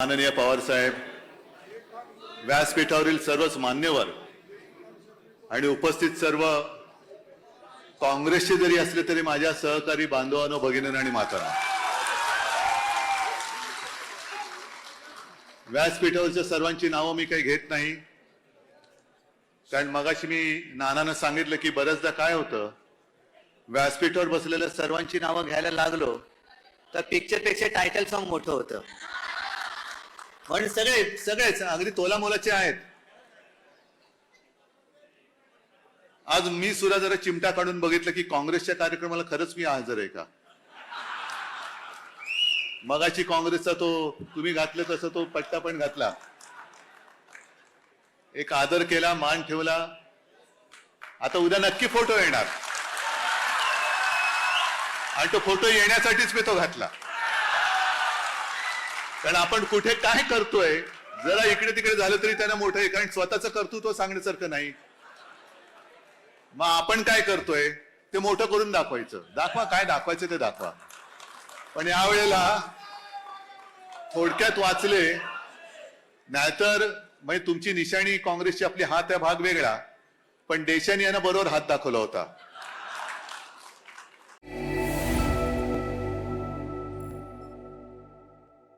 माननीय पवार साहेब व्यासपीठावरील सर्वच मान्यवर आणि उपस्थित सर्व काँग्रेसचे जरी असले तरी माझ्या सहकारी बांधवांनो भगिनींनो आणि माता व्यासपीठावरच्या सर्वांची नावं मी काही घेत नाही. कारण मगाशी मी नानानं सांगितलं की बऱ्याचदा काय होतं व्यासपीठावर बसलेल्या सर्वांची नावं घ्यायला लागलो तर पिक्चरपेक्षा टायटल सॉन्ग मोठं होतं. पण सगळे सगळेच अगदी तोला मोलाचे आहेत. आज मी सुद्धा जरा चिमटा काढून बघितलं की काँग्रेसच्या कार्यक्रमाला खरंच मी हजर आहे का? मगाशी काँग्रेसचा तो तुम्ही घातलं तसं तो पट्टा पण घातला. एक आदर केला मान ठेवला. आता उद्या नक्की फोटो येणार. आणि तो फोटो येण्यासाठीच मी तो घातला. कारण आपण कुठे काय करतोय जरा इकडे तिकडे झालं तरी त्यांना मोठं आहे कारण स्वतःचं कर्तृत्व सांगण्यासारखं नाही. मग आपण काय करतोय ते मोठं करून दाखवायचं. दाखवा काय दाखवायचं ते दाखवा. पण यावेळेला थोडक्यात वाचले नाहीतर म्हणजे तुमची निशाणी काँग्रेसची आपली हात आहे भाग वेगळा. पण देशाने यांना बरोबर हात दाखवला होता.